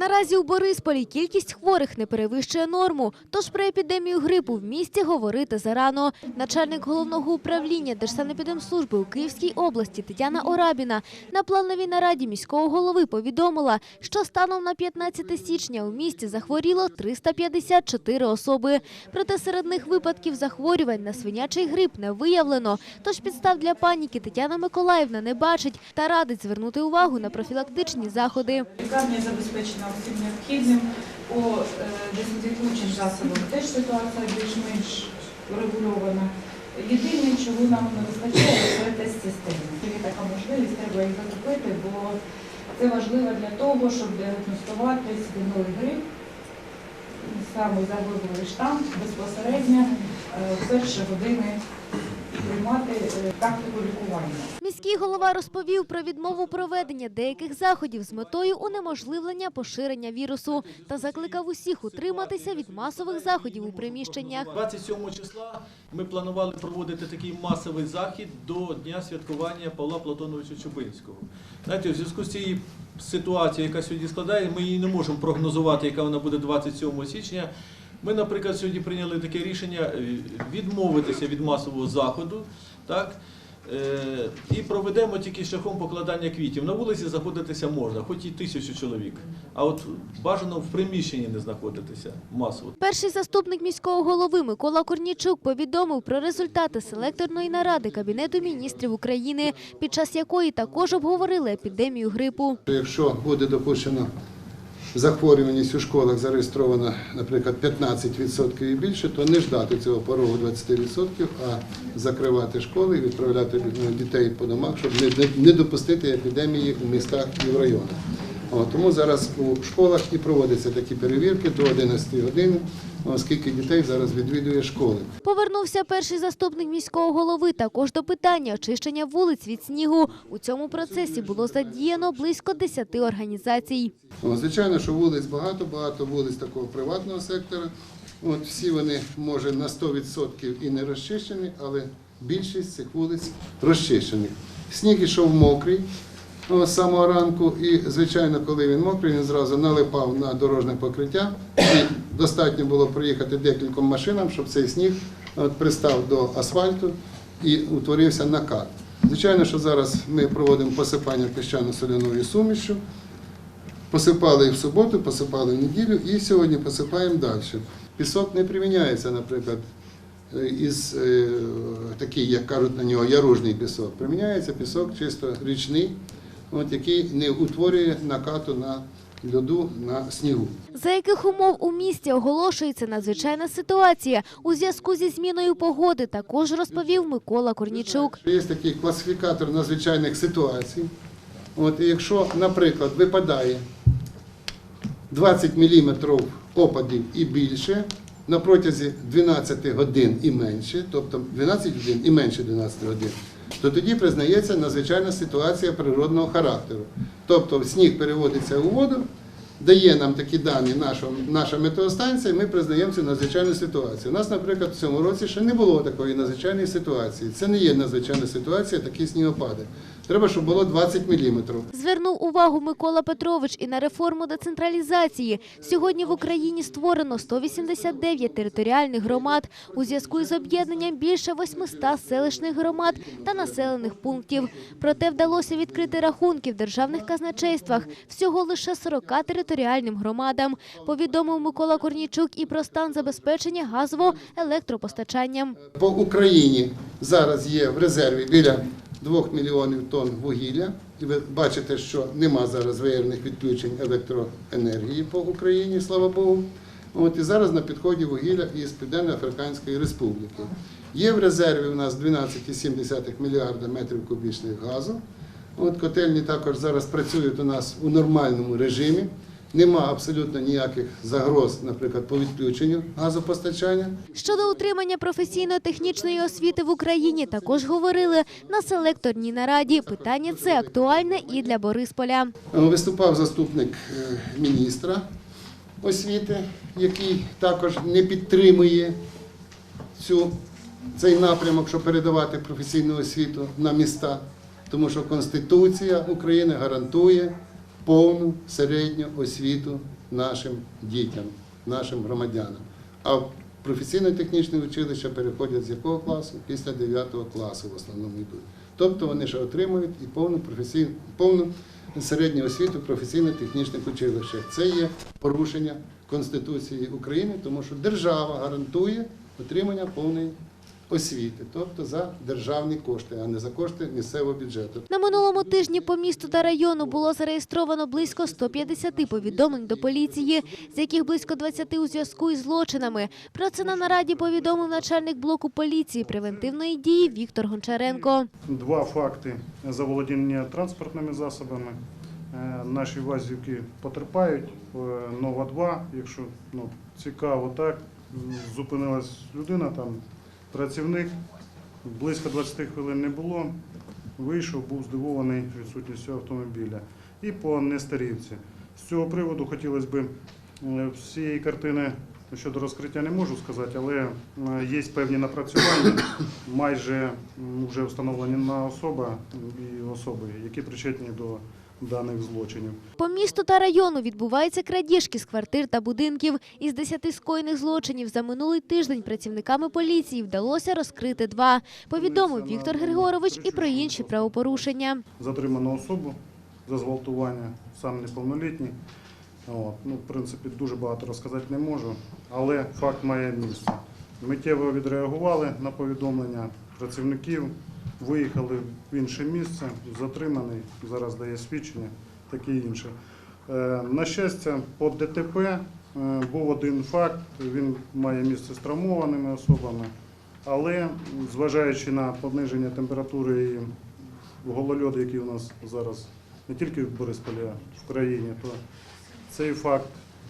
Наразі у Борисполі кількість хворих не перевищує норму, тож про епідемію грипу в місті говорити зарано. Начальник головного управління Держсанепідемслужби у Київській області Тетяна Орабіна на плановій нараді міського голови повідомила, що станом на 15 січня у місті захворіло 354 особи. Проте серед них випадків захворювань на свинячий грип не виявлено. Тож підстав для паніки Тетяна Миколаївна не бачить та радить звернути увагу на профілактичні заходи. Лікарня забезпечена всім необхідним по е, дезінфікуючим засобам. Теж ситуація більш-менш врегульована. Єдине, чого нам не вистачає, це тест-системи. Є така можливість, треба їх закупити, бо це важливо для того, щоб діагностувати свиновий грип, саме загиблий штам безпосередньо е, в перші години приймати е, тактику лікування. Міський голова розповів про відмову проведення деяких заходів з метою унеможливлення поширення вірусу та закликав усіх утриматися від масових заходів у приміщеннях. 27 числа ми планували проводити такий масовий захід до дня святкування Павла Платоновича Чубинського. Знаєте, у зв'язку з цією ситуацією, яка сьогодні складає, ми її не можемо прогнозувати, яка вона буде 27 січня. Ми, наприклад, сьогодні прийняли таке рішення е, відмовитися від масового заходу, так? Е, І проведемо тільки шляхом покладання квітів. На вулиці знаходитися можна, хоч і тисячу чоловік. А от бажано в приміщенні не знаходитися масово. Перший заступник міського голови Микола Корнічук повідомив про результати селекторної наради Кабінету міністрів України, під час якої також обговорили епідемію грипу. Якщо буде допущено захворюваність у школах зареєстровано, наприклад, 15% і більше, то не ждати цього порогу 20%, а закривати школи і відправляти ну, дітей по домах, щоб не, допустити епідемії у містах і в районах. Тому зараз у школах і проводяться такі перевірки до 11 години, оскільки дітей зараз відвідує школи. Повернувся перший заступник міського голови також до питання очищення вулиць від снігу. У цьому процесі було задіяно близько 10 організацій. Звичайно, що вулиць багато, багато вулиць такого приватного сектора. От всі вони, може, на 100% і не розчищені, але більшість цих вулиць розчищені. Сніг ішов мокрий о, з самого ранку, і, звичайно, коли він мокрий, він зразу налипав на дорожне покриття. І достатньо було проїхати декільком машинам, щоб цей сніг от, пристав до асфальту і утворився накат. Звичайно, що зараз ми проводимо посипання піщано-соляною сумішю. Посипали і в суботу, посипали в неділю і сьогодні посипаємо далі. Пісок не приміняється, наприклад, е, із е, такий, як кажуть на нього, яружний пісок. Приміняється пісок чисто річний, от, який не утворює накату на льоду на снігу. За яких умов у місті оголошується надзвичайна ситуація у зв'язку зі зміною погоди, також розповів Микола Корнічук. Є такий класифікатор надзвичайних ситуацій. От, і якщо, наприклад, випадає 20 мм опадів і більше на протязі 12 годин і менше, тобто 12 годин і менше 12 годин, то тоді признається надзвичайна ситуація природного характеру. Тобто сніг переводиться у воду, дає нам такі дані наша, наша метеостанція, і ми признаємо цю надзвичайну ситуацію. У нас, наприклад, в цьому році ще не було такої надзвичайної ситуації. Це не є надзвичайна ситуація, такі снігопади. Треба, щоб було 20 міліметрів. Звернув увагу Микола Петрович і на реформу децентралізації. Сьогодні в Україні створено 189 територіальних громад у зв'язку із об'єднанням більше 800 селищних громад та населених пунктів. Проте вдалося відкрити рахунки в державних казначействах всього лише 40 територіальним громадам. Повідомив Микола Корнічук і про стан забезпечення газово-електропостачанням. По Україні зараз є в резерві біля 2 мільйонів тонн вугілля. І ви бачите, що нема зараз виявлених відключень електроенергії по Україні, слава Богу. От і зараз на підході вугілля із Південно-Африканської Республіки. Є в резерві у нас 12,7 мільярда метрів кубічних газу. От котельні також зараз працюють у нас у нормальному режимі. Нема абсолютно ніяких загроз, наприклад, по відключенню газопостачання. Щодо утримання професійно-технічної освіти в Україні також говорили на селекторній нараді. Питання це актуальне і для Борисполя. Виступав заступник е, міністра освіти, який також не підтримує цю, цей напрямок, щоб передавати професійну освіту на міста, тому що Конституція України гарантує повну середню освіту нашим дітям, нашим громадянам. А професійно-технічне училища переходять з якого класу? Після 9 класу в основному йдуть. Тобто вони ще отримують і повну повну середню освіту професійно-технічних училищах. Це є порушення Конституції України, тому що держава гарантує отримання повної освіти, тобто за державні кошти, а не за кошти місцевого бюджету. На минулому тижні по місту та району було зареєстровано близько 150 повідомлень до поліції, з яких близько 20 у зв'язку із злочинами. Про це на нараді повідомив начальник блоку поліції превентивної дії Віктор Гончаренко. Два факти заволодіння транспортними засобами. Е, Наші вазівки потерпають. Е, Нова 2, якщо ну, цікаво, так зупинилась людина, там працівник, близько 20 хвилин не було. Вийшов, був здивований відсутністю автомобіля. І по Нестерівці. З цього приводу хотілося б е, всієї картини щодо розкриття не можу сказати, але е, є певні напрацювання, майже вже встановлена особа і особи, які причетні до даних злочинів. По місту та району відбуваються крадіжки з квартир та будинків. Із 10 скоєних злочинів за минулий тиждень працівниками поліції вдалося розкрити два. Повідомив Віктор Григорович і про інші правопорушення. Затримано особу за зґвалтування, сам неповнолітній. От. Ну, в принципі, дуже багато розказати не можу, але факт має місце. Миттєво відреагували на повідомлення працівників, виїхали в інше місце, затриманий, зараз дає свідчення, таке інше. Е, На щастя, по ДТП е, був один факт, він має місце з травмованими особами, але зважаючи на пониження температури і голольот, який у нас зараз не тільки в Борисполі, а в країні, то цей факт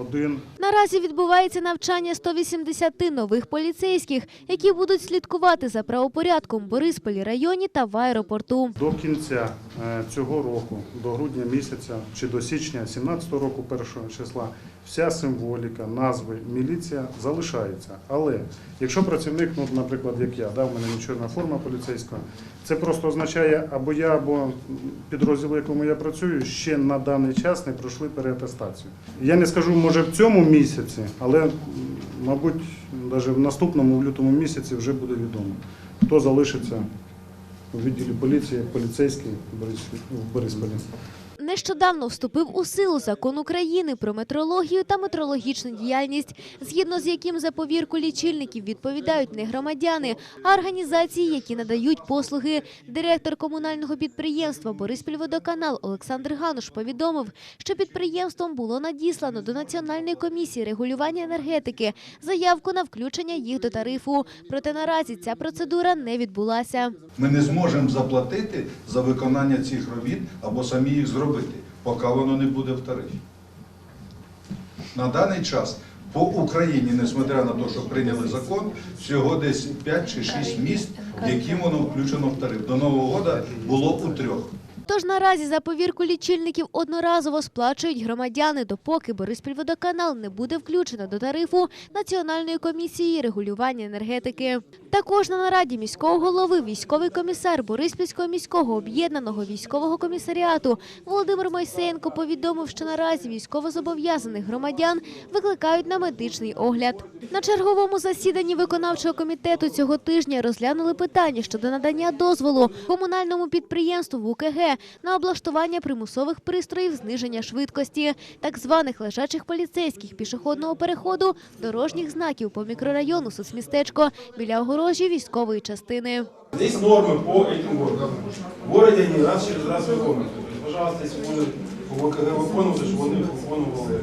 один. Наразі відбувається навчання 180 нових поліцейських, які будуть слідкувати за правопорядком в Борисполі районі та в аеропорту. До кінця е, цього року, до грудня місяця чи до січня 17 року, першого числа, вся символіка, назви міліція залишається. Але якщо працівник, ну, наприклад, як я, да, в мене не чорна форма поліцейського, це просто означає, або я, або підрозділ, в якому я працюю, ще на даний час не пройшли переатестацію. Я не скажу, може, в цьому місяці, але, мабуть, навіть в наступному, в лютому місяці вже буде відомо, хто залишиться у відділі поліції, поліцейський в Борис- в Борисполі. Нещодавно вступив у силу закон України про метрологію та метрологічну діяльність, згідно з яким за повірку лічильників відповідають не громадяни, а організації, які надають послуги. Директор комунального підприємства «Бориспільводоканал» Олександр Гануш повідомив, що підприємством було надіслано до Національної комісії регулювання енергетики заявку на включення їх до тарифу. Проте наразі ця процедура не відбулася. Ми не зможемо заплатити за виконання цих робіт або самі їх зробити, поки воно не буде в тарифі. На даний час по Україні, несмотря на те, що прийняли закон, всього десь 5 чи 6 міст, які воно включено в тариф. До Нового року було у трьох. Тож наразі за повірку лічильників одноразово сплачують громадяни, допоки Бориспільводоканал не буде включено до тарифу Національної комісії регулювання енергетики. Також на нараді міського голови військовий комісар Бориспільського міського об'єднаного військового комісаріату Володимир Мойсеєнко повідомив, що наразі військовозобов'язаних громадян викликають на медичний огляд. На черговому засіданні виконавчого комітету цього тижня розглянули питання щодо надання дозволу комунальному підприємству ВУКГ на облаштування примусових пристроїв зниження швидкості, так званих лежачих поліцейських пішохідного переходу, дорожніх знаків по мікрорайону соцмістечко біля огорожі військової частини. Здесь нормы по этим городам. В городе они раз через раз выполняют. То есть, пожалуйста, если вони по ВКГ виконували, щоб вони виконували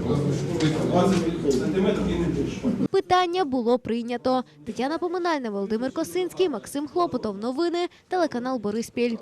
20 сантиметрів і не більше. Питання було прийнято. Тетяна Поминальна, Володимир Косинський, Максим Хлопотов. Новини, телеканал Бориспіль.